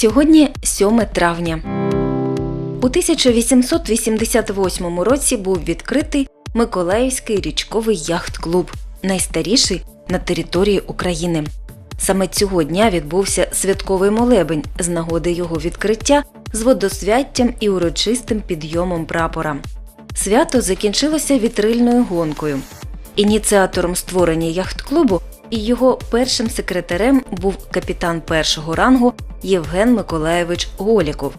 Сьогодні 7 травня. У 1888 році був відкритий Миколаївський річковий яхт-клуб, найстаріший на території України. Саме цього дня відбувся святковий молебень з нагоди його відкриття з водосвяттям і урочистим підйомом прапора. Свято закінчилося вітрильною гонкою. Ініціатором створення яхт-клубу і його першим секретарем був капітан першого рангу Євген Миколаєвич Голіков.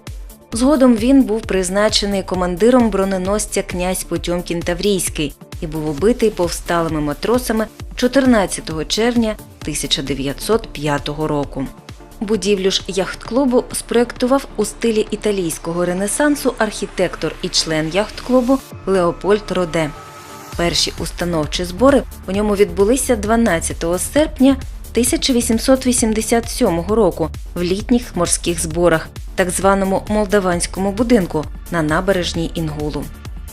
Згодом він був призначений командиром броненосця князь Потьомкін Таврійський і був убитий повсталими матросами 14 червня 1905 року. Будівлю ж яхт-клубу спроєктував у стилі італійського ренесансу архітектор і член яхт-клубу Леопольд Роде. Перші установчі збори у ньому відбулися 12 серпня 1887 року в літніх морських зборах, так званому молдаванському будинку на набережній Інгулу.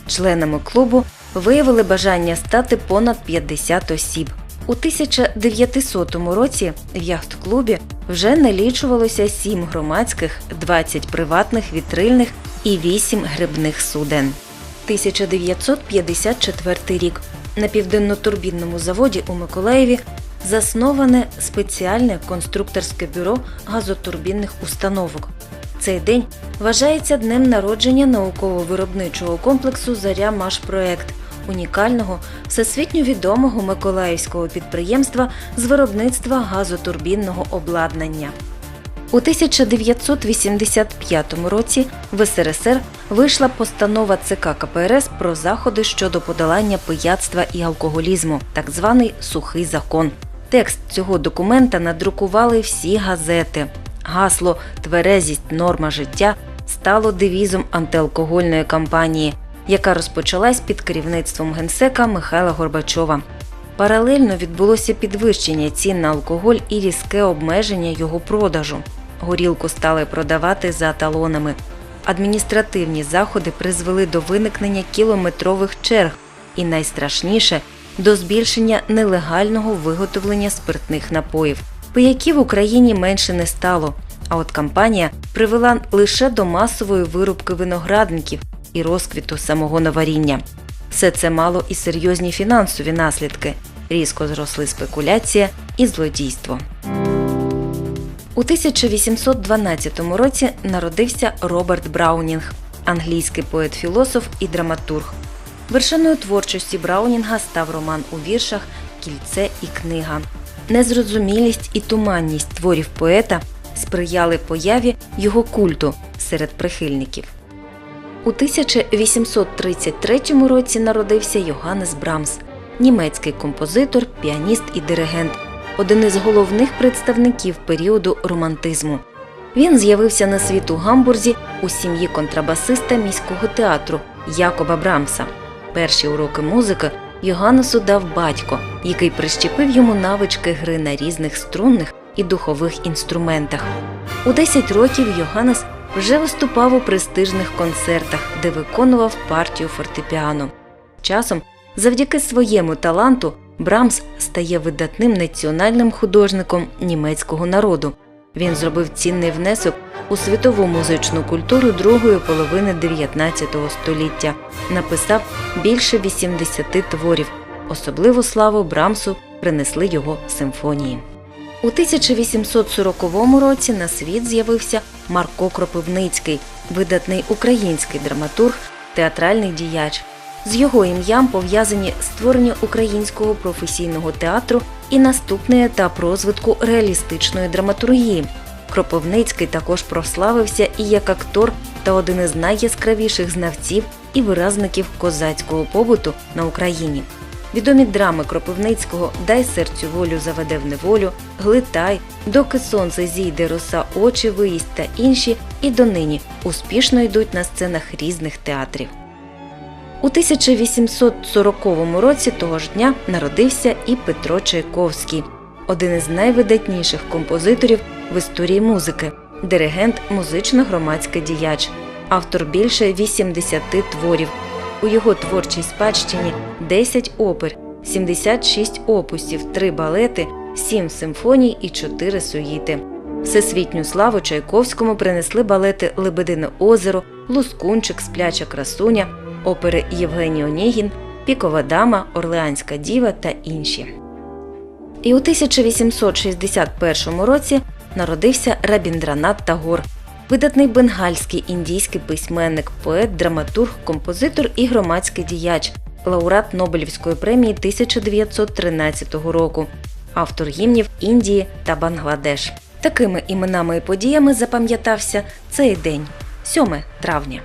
Членами клубу виявили бажання стати понад 50 осіб. У 1900 році в яхт-клубі вже налічувалося 7 громадських, 20 приватних вітрильних і 8 грибних суден. 1954 рік на південно-турбінному заводі у Миколаєві засноване спеціальне конструкторське бюро газотурбінних установок. Цей день вважається днем народження науково-виробничого комплексу Заря Машпроект унікального всесвітньо відомого миколаївського підприємства з виробництва газотурбінного обладнання. У 1985 році в СРСР вийшла постанова ЦК КПРС про заходи щодо подолання пияцтва і алкоголізму, так званий сухий закон. Текст цього документа надрукували всі газети. Гасло Тверезість норма життя стало девізом антиалкогольної кампанії, яка розпочалась під керівництвом генсека Михайла Горбачова. Паралельно відбулося підвищення цін на алкоголь і різке обмеження його продажу. Горілку стали продавати за талонами. Адміністративні заходи призвели до виникнення кілометрових черг і найстрашніше до збільшення нелегального виготовлення спиртних напоїв. Пияків в Україні менше не стало. А от кампанія привела лише до масової вирубки виноградників і розквіту самогоноваріння. Все це мало і серйозні фінансові наслідки. Різко зросли спекуляція і злодійство. У 1812 році народився Роберт Браунінг, англійський поет-філософ і драматург. Вершиною творчості Браунінга став роман у віршах Кільце і книга. Незрозумілість і туманність творів поета сприяли появі його культу серед прихильників. У 1833 році народився Йоганнес Брамс, німецький композитор, піаніст і диригент, один із головних представників періоду романтизму. Він з'явився на світ у Гамбурзі у сім'ї контрабасиста міського театру Якоба Брамса. Перші уроки музики Йоганнесу дав батько, який прищепив йому навички гри на різних струнних і духових інструментах. У 10 років Йоганнес вже виступав у престижних концертах, де виконував партію фортепіано. Часом, завдяки своєму таланту, Брамс стає видатним національним художником німецького народу. Він зробив цінний внесок у світову музичну культуру другої половини 19 століття, написав більше 80 творів. Особливу славу Брамсу принесли його симфонії. У 1840 році на світ з'явився Марко Кропивницький, видатний український драматург, театральний діяч. З його ім'ям пов'язані створення українського професійного театру і наступний етап розвитку реалістичної драматургії. Кропивницький також прославився і як актор та один із найяскравіших знавців і виразників козацького побуту на Україні. Відомі драми Кропивницького Дай серцю волю заведе в неволю, Глитай, Доки сонце зійде роса очі виїсть та інші і донині успішно йдуть на сценах різних театрів. У 1840 році того ж дня народився і Петро Чайковський, один із найвидатніших композиторів в історії музики, диригент, музично-громадський діяч, автор більше 80 творів. У його творчій спадщині 10 опер, 76 опусів, 3 балети, 7 симфоній і 4 суїти. Всесвітню славу Чайковському принесли балети Лебедине озеро, Лускунчик, Спляча красуня, опери Євгеній Онєгін, Пікова дама, Орлеанська діва та інші. І у 1861 році народився Рабіндранат Тагор, видатний бенгальський індійський письменник, поет, драматург, композитор і громадський діяч, лауреат Нобелівської премії 1913 року, автор гімнів Індії та Бангладеш. Такими іменами і подіями запам'ятався цей день, 7 травня.